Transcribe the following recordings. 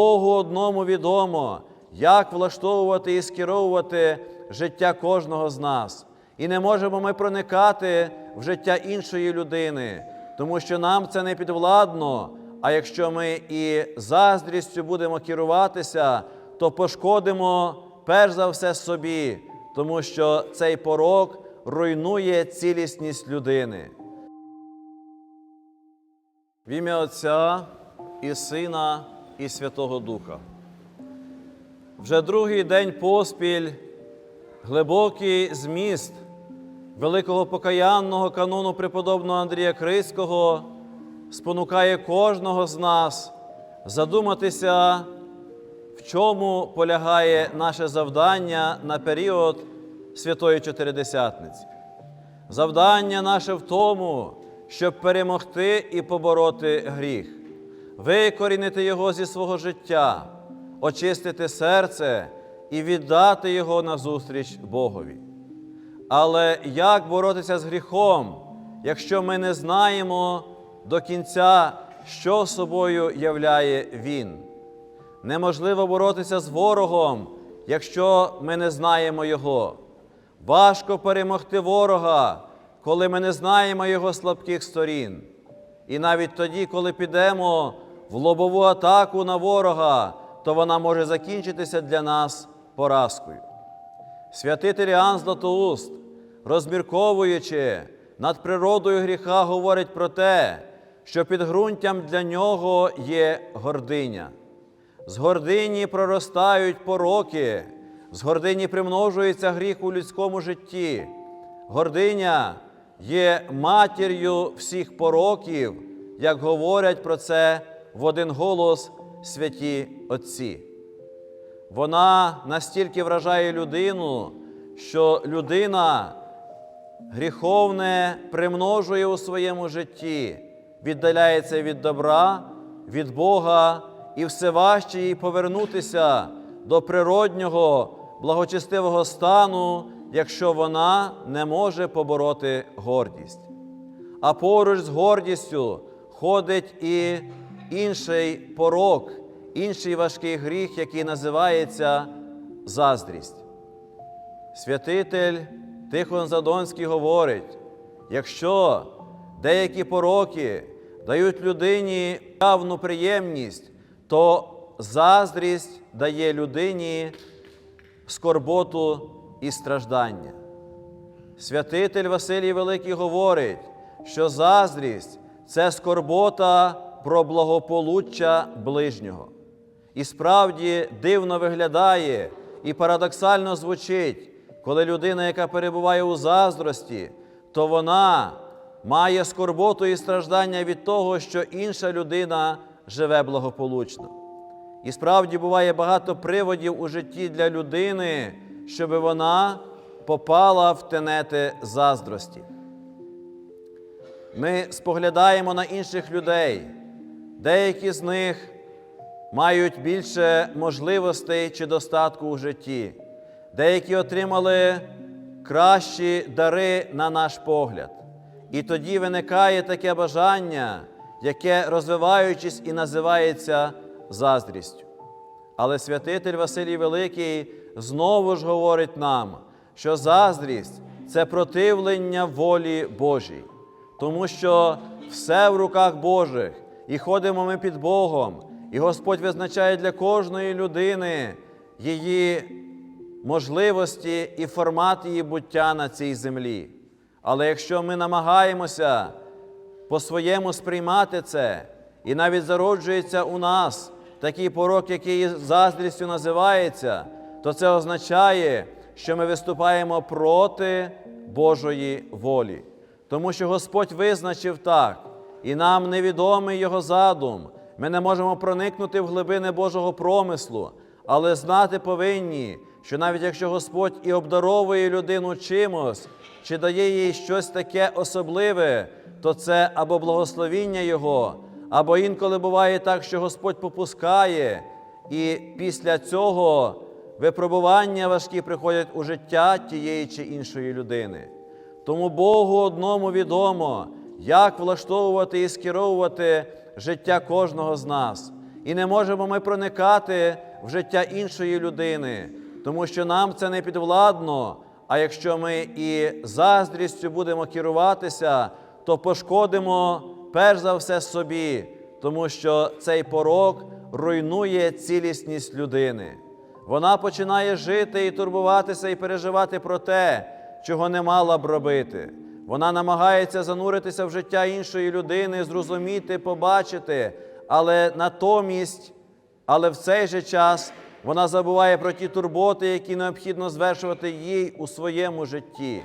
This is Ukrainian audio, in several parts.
Богу одному відомо, як влаштовувати і скеровувати життя кожного з нас. І не можемо ми проникати в життя іншої людини, тому що нам це не підвладно. А якщо ми і заздрістю будемо керуватися, то пошкодимо перш за все собі, тому що цей порок руйнує цілісність людини. В ім'я Отця і Сина, і Святого Духа. Вже другий день поспіль глибокий зміст великого покаянного канону преподобного Андрія Крицького спонукає кожного з нас задуматися, в чому полягає наше завдання на період Святої Чотиридесятниці. Завдання наше в тому, щоб перемогти і побороти гріх, викорінити його зі свого життя, очистити серце і віддати його назустріч Богові. Але як боротися з гріхом, якщо ми не знаємо до кінця, що собою являє Він? Неможливо боротися з ворогом, якщо ми не знаємо Його. Важко перемогти ворога, коли ми не знаємо його слабких сторін. І навіть тоді, коли підемо в лобову атаку на ворога, то вона може закінчитися для нас поразкою. Святитель Іоанн Златоуст, розмірковуючи над природою гріха, говорить про те, що підґрунтям для нього є гординя. З гордині проростають пороки, з гордині примножується гріх у людському житті. Гординя є матір'ю всіх пороків, як говорять про це в один голос святі Отці. Вона настільки вражає людину, що людина гріховне примножує у своєму житті, віддаляється від добра, від Бога, і все важче їй повернутися до природнього, благочестивого стану, якщо вона не може побороти гордість. А поруч з гордістю ходить і інший порок, інший важкий гріх, який називається заздрість. Святитель Тихон Задонський говорить: якщо деякі пороки дають людині явну приємність, то заздрість дає людині скорботу і страждання. Святитель Василій Великий говорить, що заздрість це скорбота про благополуччя ближнього. І справді дивно виглядає і парадоксально звучить, коли людина, яка перебуває у заздрості, то вона має скорботу і страждання від того, що інша людина живе благополучно. І справді буває багато приводів у житті для людини, щоб вона попала в тенети заздрості. Ми споглядаємо на інших людей, деякі з них мають більше можливостей чи достатку у житті, деякі отримали кращі дари на наш погляд. І тоді виникає таке бажання, яке, розвиваючись, і називається заздрістю. Але святитель Василій Великий знову ж говорить нам, що заздрість це противлення волі Божій, тому що все в руках Божих, і ходимо ми під Богом, і Господь визначає для кожної людини її можливості і формат її буття на цій землі. Але якщо ми намагаємося по-своєму сприймати це, і навіть зароджується у нас такий порок, який заздрістю називається, то це означає, що ми виступаємо проти Божої волі. Тому що Господь визначив так, і нам невідомий Його задум. Ми не можемо проникнути в глибини Божого промислу, але знати повинні, що навіть якщо Господь і обдаровує людину чимось, чи дає їй щось таке особливе, то це або благословіння Його, або інколи буває так, що Господь попускає, і після цього випробування важкі приходять у життя тієї чи іншої людини. Тому Богу одному відомо, як влаштовувати і скеровувати життя кожного з нас. І не можемо ми проникати в життя іншої людини, тому що нам це не підвладно. А якщо ми і заздрістю будемо керуватися, то пошкодимо перш за все собі, тому що цей порок руйнує цілісність людини. Вона починає жити і турбуватися і переживати про те, чого не мала б робити. Вона намагається зануритися в життя іншої людини, зрозуміти, побачити, але натомість, але в цей же час вона забуває про ті турботи, які необхідно звершувати їй у своєму житті.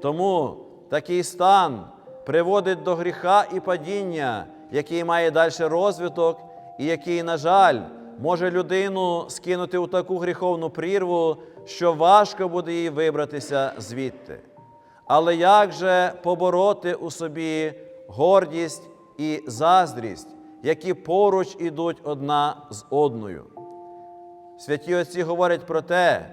Тому такий стан приводить до гріха і падіння, який має далі розвиток, і який, на жаль, може людину скинути у таку гріховну прірву, що важко буде їй вибратися звідти. Але як же побороти у собі гордість і заздрість, які поруч ідуть одна з одною? Святі Отці говорять про те,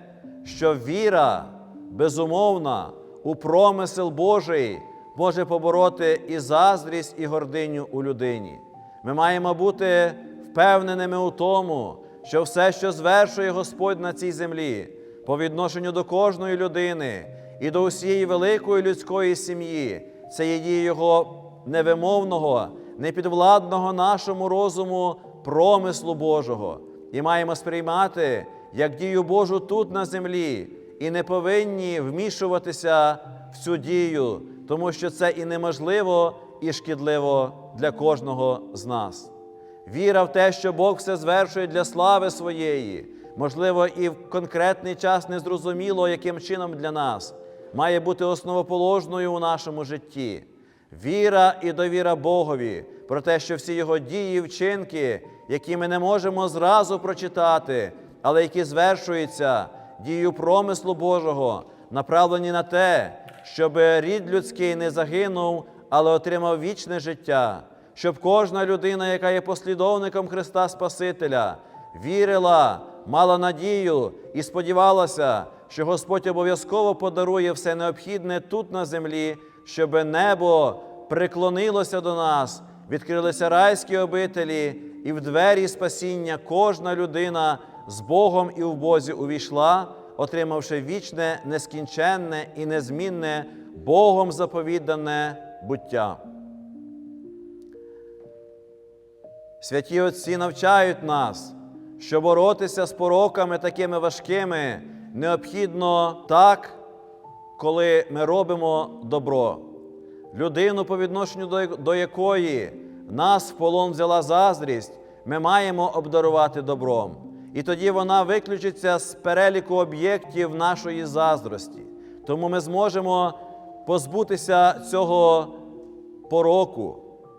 що віра безумовна у промисел Божий може побороти і заздрість, і гординю у людині. Ми маємо бути впевненими у тому, що все, що звершує Господь на цій землі, по відношенню до кожної людини і до усієї великої людської сім'ї, це є дія Його невимовного, непідвладного нашому розуму промислу Божого. І маємо сприймати як дію Божу тут на землі, і не повинні вмішуватися в цю дію, тому що це і неможливо, і шкідливо для кожного з нас. Віра в те, що Бог все звершує для слави своєї, можливо, і в конкретний час незрозуміло, яким чином для нас, має бути основоположною у нашому житті. Віра і довіра Богові про те, що всі його дії, і вчинки, які ми не можемо зразу прочитати, але які звершуються дією промислу Божого, направлені на те, щоб рід людський не загинув, але отримав вічне життя, щоб кожна людина, яка є послідовником Христа Спасителя, вірила, мала надію і сподівалася, що Господь обов'язково подарує все необхідне тут на землі, щоб небо приклонилося до нас, відкрилися райські обителі, і в двері спасіння кожна людина з Богом і в Бозі увійшла, отримавши вічне, нескінченне і незмінне Богом заповідане буття. Святі Отці навчають нас, що боротися з пороками такими важкими необхідно так, коли ми робимо добро. Людину, по відношенню до, якої нас в полон взяла заздрість, ми маємо обдарувати добром. І тоді вона виключиться з переліку об'єктів нашої заздрості. Тому ми зможемо позбутися цього пороку,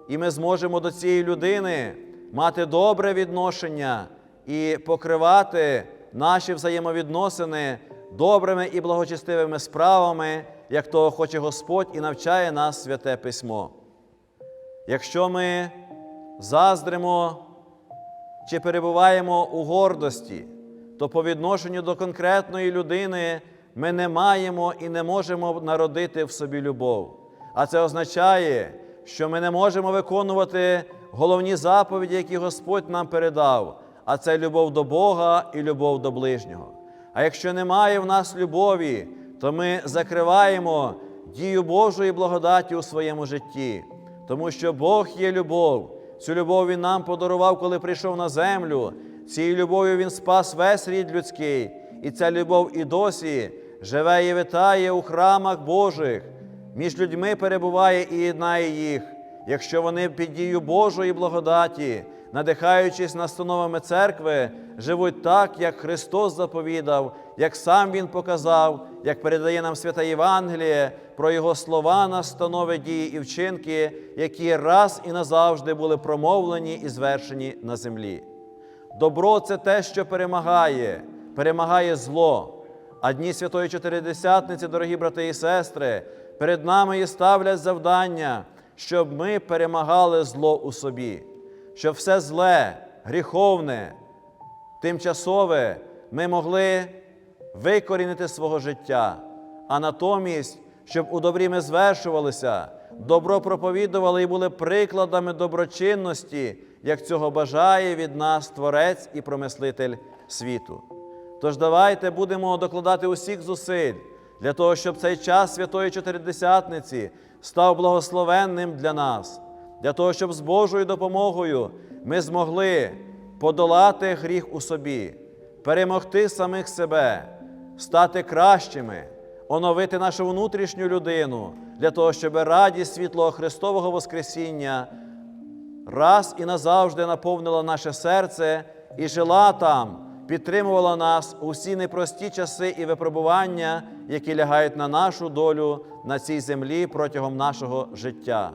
і ми зможемо до цієї людини мати добре відношення і покривати наші взаємовідносини добрими і благочестивими справами, як того хоче Господь і навчає нас святе письмо. Якщо ми заздримо чи перебуваємо у гордості, то по відношенню до конкретної людини ми не маємо і не можемо народити в собі любов. А це означає, що ми не можемо виконувати головні заповіді, які Господь нам передав, а це любов до Бога і любов до ближнього. А якщо немає в нас любові, то ми закриваємо дію Божої благодаті у своєму житті, тому що Бог є любов. Цю любов Він нам подарував, коли прийшов на землю. Цією любов'ю Він спас весь рід людський, і ця любов і досі живе і витає у храмах Божих, між людьми перебуває і єднає їх, якщо вони під дією Божої благодаті, надихаючись настановами церкви, живуть так, як Христос заповідав, як сам Він показав, як передає нам свята Євангеліє про Його слова, настанови дії і вчинки, які раз і назавжди були промовлені і звершені на землі. Добро це те, що перемагає, перемагає зло. А дні Святої Чотиридесятниці, дорогі брати і сестри, перед нами і ставлять завдання, щоб ми перемагали зло у собі, щоб все зле, гріховне, тимчасове ми могли викорінити свого життя, а натомість, щоб у добрі ми звершувалися, добро проповідували і були прикладами доброчинності, як цього бажає від нас Творець і промислитель світу. Тож давайте будемо докладати усіх зусиль для того, щоб цей час Святої Чотиридесятниці став благословенним для нас, для того, щоб з Божою допомогою ми змогли подолати гріх у собі, перемогти самих себе, стати кращими, оновити нашу внутрішню людину для того, щоб радість світлого Христового Воскресіння раз і назавжди наповнила наше серце і жила там, підтримувала нас у всі непрості часи і випробування, які лягають на нашу долю на цій землі протягом нашого життя.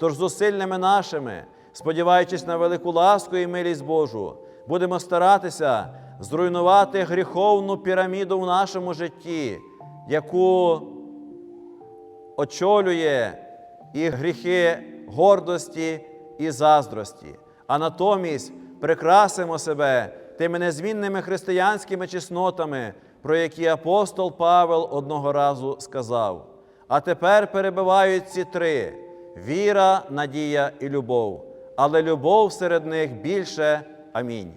Тож зусиллями нашими, сподіваючись на велику ласку і милість Божу, будемо старатися зруйнувати гріховну піраміду в нашому житті, яку очолює і гріхи гордості і заздрості, а натомість прикрасимо себе тими незмінними християнськими чеснотами, про які апостол Павел одного разу сказав. А тепер перебувають ці три: віра, надія і любов, але любов серед них більше. Амінь.